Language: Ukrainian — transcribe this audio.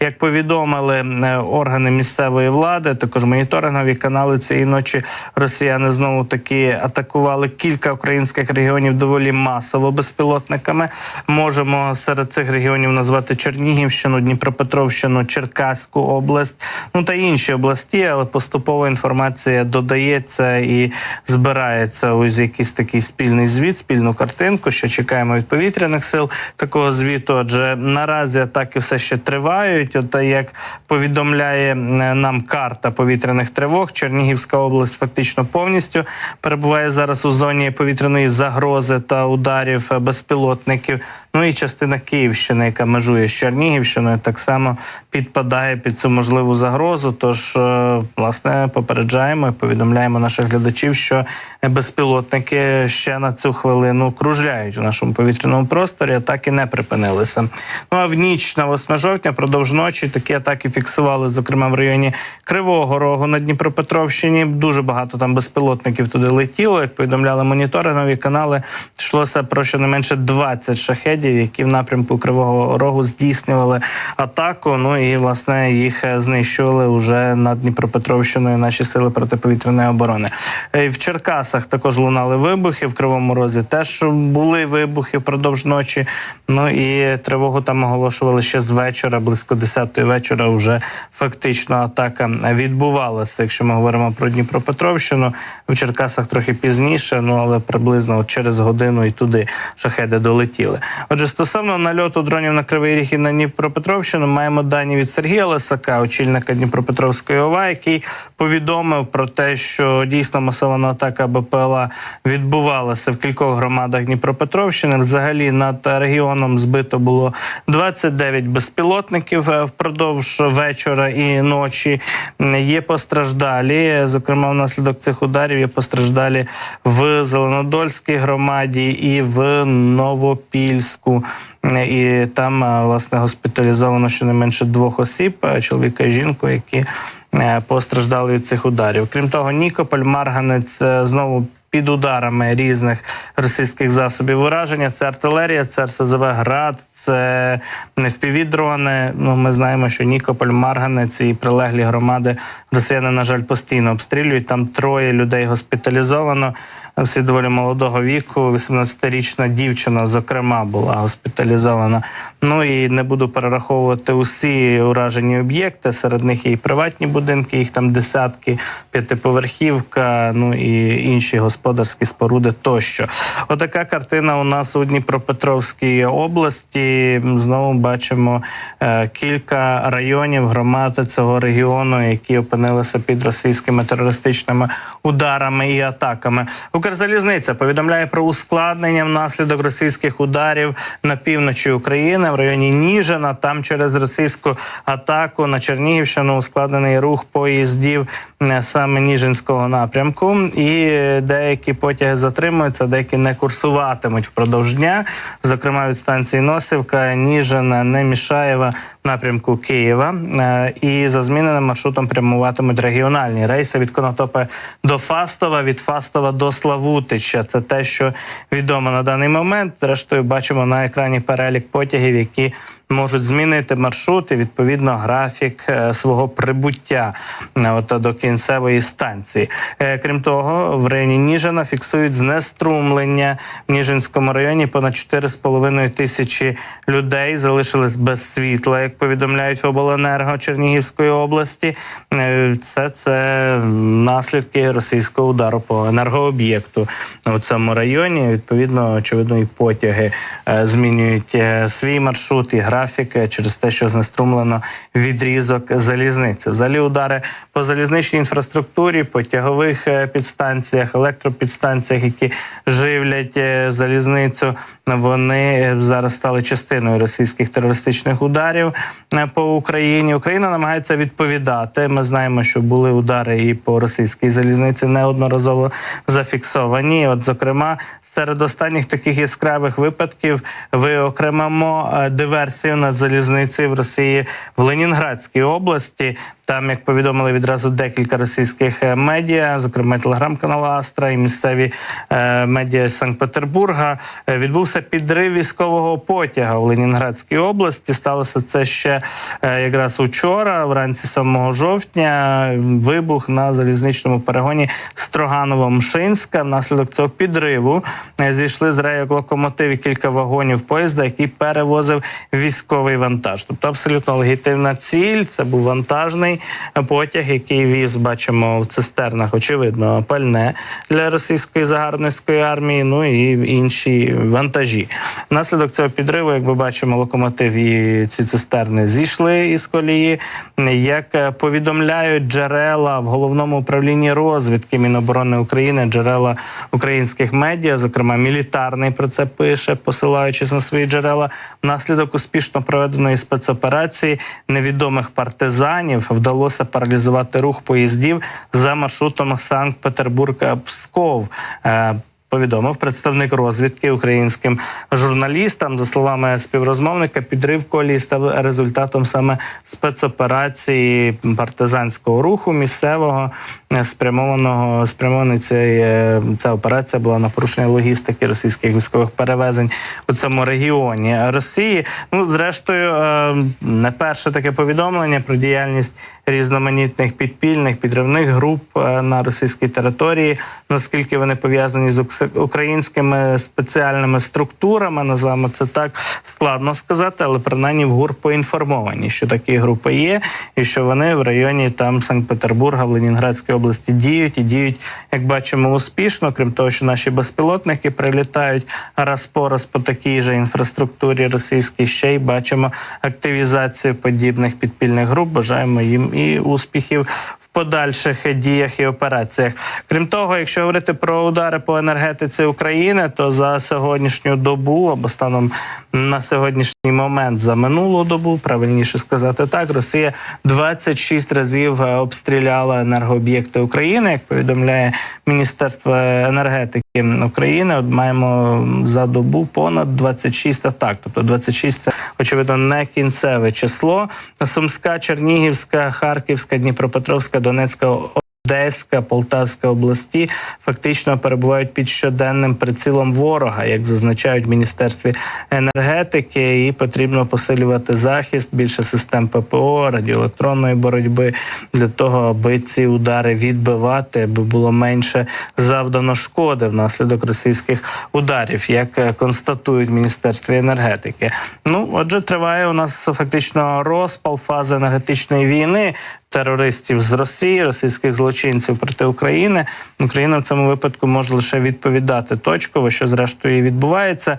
Як повідомили е, органи місцевої влади, також моніторингові канали цієї ночі росіяни знову таки атакували кілька українських регіонів доволі масово безпілотниками. Можемо серед цих регіонів назвати Чернігівщину, Дніпропетровщину, Черкаську область, ну та інші області, але поступово інформація додається і збирається ось якийсь такий спільний звіт, спільну картинку. Що чекаємо від повітряних сил такого звіту. Адже наразі атаки все ще тривають. От як повідомляє нам карта повітряних тривог, Чернігівська область фактично повністю перебуває зараз у зоні повітряної загрози та ударів е, безпілотників. Ну і частина Київщини, яка межує з Чернігівщиною, так само підпадає під цю можливу загрозу. Тож, е, власне, попереджаємо і повідомляємо наших глядачів, що безпілотники ще на цю хвилину кружляють у нашому повітряному просторі. Атаки не припинилися. Ну а в ніч на 8 жовтня, продовж ночі, такі атаки фіксували, зокрема в районі Кривого Рогу на Дніпропетровщині. Дуже багато там безпілотників туди летіло. Як повідомляли моніторингові канали, йшлося про щонайменше 20 шахедів, які в напрямку Кривого Рогу здійснювали атаку. Ну і власне їх е, знищували уже над Дніпропетровщиною наші сили протиповітряної оборони. Е, В Черкасах також лунали вибухи. В Кривому Розі теж були вибухи впродовж ночі. Ну і тривогу там оголошували ще з вечора, близько 10-ї вечора. Вже фактично атака відбувалася. Якщо ми говоримо про Дніпропетровщину, в Черкасах трохи пізніше, ну але приблизно через годину і туди шахеди долетіли. Отже, стосовно нальоту дронів на Кривий Ріг і на Дніпропетровщину, маємо дані від Сергія Лисака, очільника Дніпропетровської ОВА, який повідомив про те, що дійсно масована атака БПЛА відбувалася в кількох громадах Дніпропетровщини. Взагалі над регіоном збито було 29 безпілотників впродовж вечора і ночі. Є постраждалі. Зокрема, внаслідок цих ударів є постраждалі в Зеленодольській громаді і в Новопільську. І там е, власне госпіталізовано щонайменше двох осіб, е, чоловіка і жінку, які е, постраждали від цих ударів. Крім того, Нікополь, Марганець знову. Під ударами різних російських засобів ураження це артилерія, це РСЗВ град, це FPV-дрони. Ну ми знаємо, що Нікополь, Марганець і прилеглі громади росіяни, на жаль, постійно обстрілюють. Там троє людей госпіталізовано. Всі доволі молодого віку. 18-річна дівчина, зокрема, була госпіталізована. Ну і не буду перераховувати усі уражені об'єкти. Серед них є і приватні будинки, їх там десятки, п'ятиповерхівка, ну і інші господарські споруди тощо. Отака картина у нас у Дніпропетровській області. Знову бачимо е, кілька районів громад цього регіону, які опинилися під російськими терористичними ударами і атаками. Укрзалізниця повідомляє про ускладнення внаслідок російських ударів на півночі України в районі Ніжина. Там через російську атаку на Чернігівщину ускладнений рух поїздів е, саме Ніжинського напрямку. І деякі потяги затримуються, деякі не курсуватимуть впродовж дня. Зокрема, від станції Носівка, Ніжина, Немішаєва в напрямку Києва. Е, І за зміненим маршрутом прямуватимуть регіональні рейси від Конотопи до Фастова, від Фастова до Славутича. Це те, що відомо на даний момент. Зрештою, бачимо на екрані перелік потягів, які можуть змінити маршрут і відповідно графік е, свого прибуття е, от, до кінцевої станції. Е, Крім того, в районі Ніжина фіксують знеструмлення в Ніжинському районі. Понад 4,5 тисячі людей залишились без світла, як повідомляють в обленерго Чернігівської області. Це це наслідки російського удару по енергооб'єкту у цьому районі. Відповідно, очевидно, і потяги змінюють свій маршрут і графіки через те, що знеструмлено відрізок залізниці. Взагалі удари по залізничній інфраструктурі, по тягових е, підстанціях, електропідстанціях, які живлять е, залізницю. Вони е, зараз стали частиною російських терористичних ударів е, по Україні. Україна намагається відповідати. Ми знаємо, що були удари і по російській залізниці неодноразово зафіксовані. От, зокрема, серед останніх таких яскравих випадків виокремимо е, диверсію над залізницею в Росії в Ленінградській області. Там, як повідомили відразу декілька російських е, медіа, зокрема телеграм-канал Астра і місцеві е, медіа Санкт-Петербурга, е, відбувся підрив військового потяга у Ленінградській області. Сталося це ще якраз учора, вранці 7 жовтня. Вибух на залізничному перегоні Строганово-Мшинська. Внаслідок цього підриву зійшли з рейок локомотивів кілька вагонів поїзда, який перевозив військовий вантаж. Тобто абсолютно легітимна ціль. Це був вантажний потяг, який віз, бачимо, в цистернах, очевидно, пальне для російської загарбницької армії. Ну і інші вантажі. Внаслідок цього підриву, як ми бачимо, локомотив і ці цистерни зійшли із колії. Як е, повідомляють джерела в головному управлінні розвідки Міноборони України, джерела українських медіа, зокрема мілітарний про це пише, посилаючись на свої джерела. Внаслідок успішно проведеної спецоперації невідомих партизанів вдалося паралізувати рух поїздів за маршрутом Санкт-Петербург-Псков. Е, Повідомив представник розвідки українським журналістам. За словами співрозмовника, підрив колії став результатом саме спецоперації партизанського руху місцевого е, спрямованого спрямований цей, е, ця операція була на порушення логістики російських військових перевезень у цьому регіоні Росії. Ну зрештою, не перше таке повідомлення про діяльність різноманітних підпільних підривних груп е, на російській території. Наскільки вони пов'язані з українськими спеціальними структурами, називаємо це так, складно сказати, але принаймні в ГУР поінформовані, що такі групи є, і що вони в районі там Санкт-Петербурга, в Ленінградській області діють і діють, як бачимо, успішно. Крім того, що наші безпілотники прилітають раз по раз по такій же інфраструктурі російській, ще й бачимо активізацію подібних підпільних груп. Бажаємо їм і успіхів подальших діях і операціях. Крім того, якщо говорити про удари по енергетиці України, то за сьогоднішню добу або станом на сьогоднішній момент за минулу добу, правильніше сказати так, Росія 26 разів е, обстріляла енергооб'єкти України, як повідомляє Міністерство енергетики України. От маємо за добу понад 26 атак. Тобто 26 – це очевидно не кінцеве число. Сумська, Чернігівська, Харківська, Дніпропетровська, Донецька. Одеська, Полтавська області фактично перебувають під щоденним прицілом ворога, як зазначають в міністерстві енергетики, і потрібно посилювати захист, більше систем ППО, радіоелектронної боротьби для того, аби ці удари відбивати, аби було менше завдано шкоди внаслідок російських ударів, як констатують в міністерстві енергетики. Ну отже, триває у нас фактично розпал фази енергетичної війни терористів з Росії, російських злочинців проти України. Україна в цьому випадку може лише відповідати точково, що зрештою і відбувається.